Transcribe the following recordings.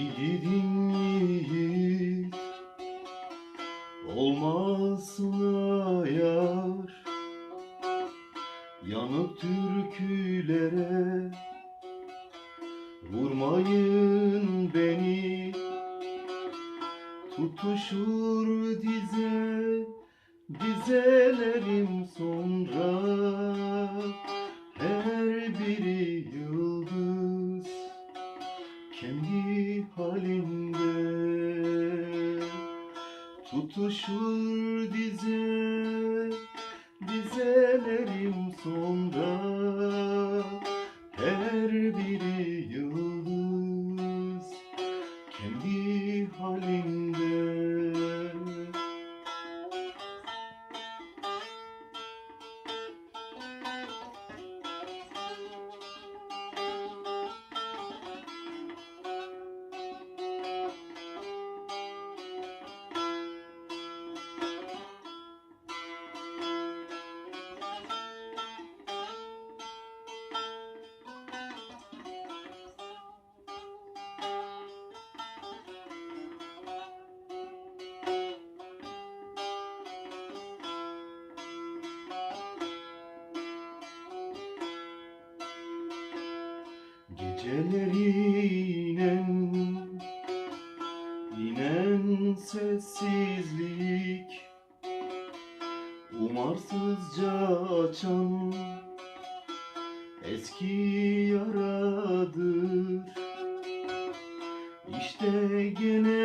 Yiğidin yiğit olmasına yar Yanık türkülere vurmayın beni. Tutuşur dize dizelerim sonra. Her biri yıldız kendi halinde. Tutuşur dize dizelerim sonra Her biri yıldız kendi halinde Gecelerinen inen sessizlik Umarsızca açan eski yaradır. İşte gene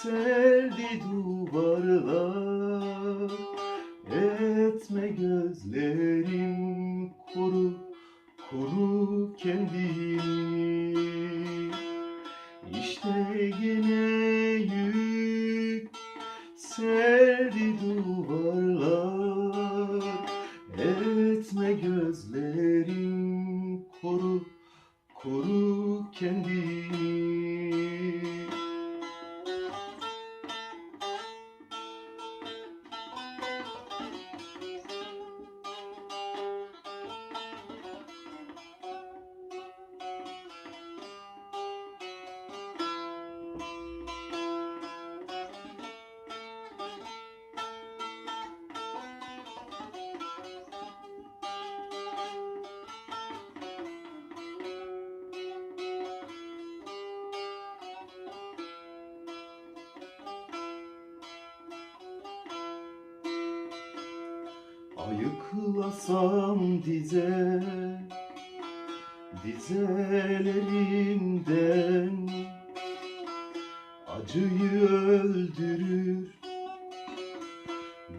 yükseldi duvarlar Etme gözlerim koru Koru kendini Ayıklasam dize Dizelerimden Acıyı öldürür.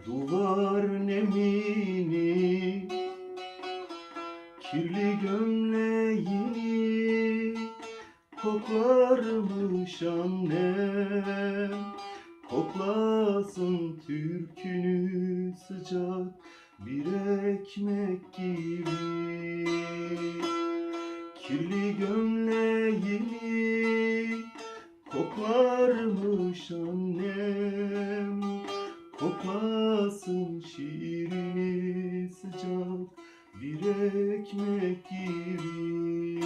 Duvar nemini Kirli gömleğini Koklarmış annem Koklasın türkünü sıcak bir ekmek gibi Kirli gömleğini koklarmış annem. Koklasın şiirini sıcak bir ekmek gibi.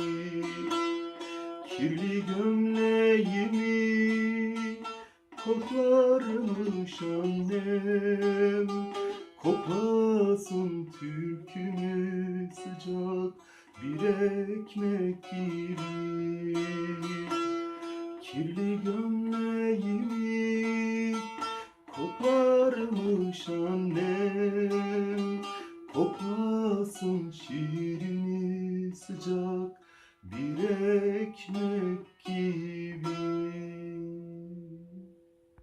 Kirli gömleğimi koklarmış annem Koklasın türkümü sıcak bir ekmek gibi. Kirli gömleğimi koklarmış annem. Koklasın şiirini sıcak bir ekmek gibi.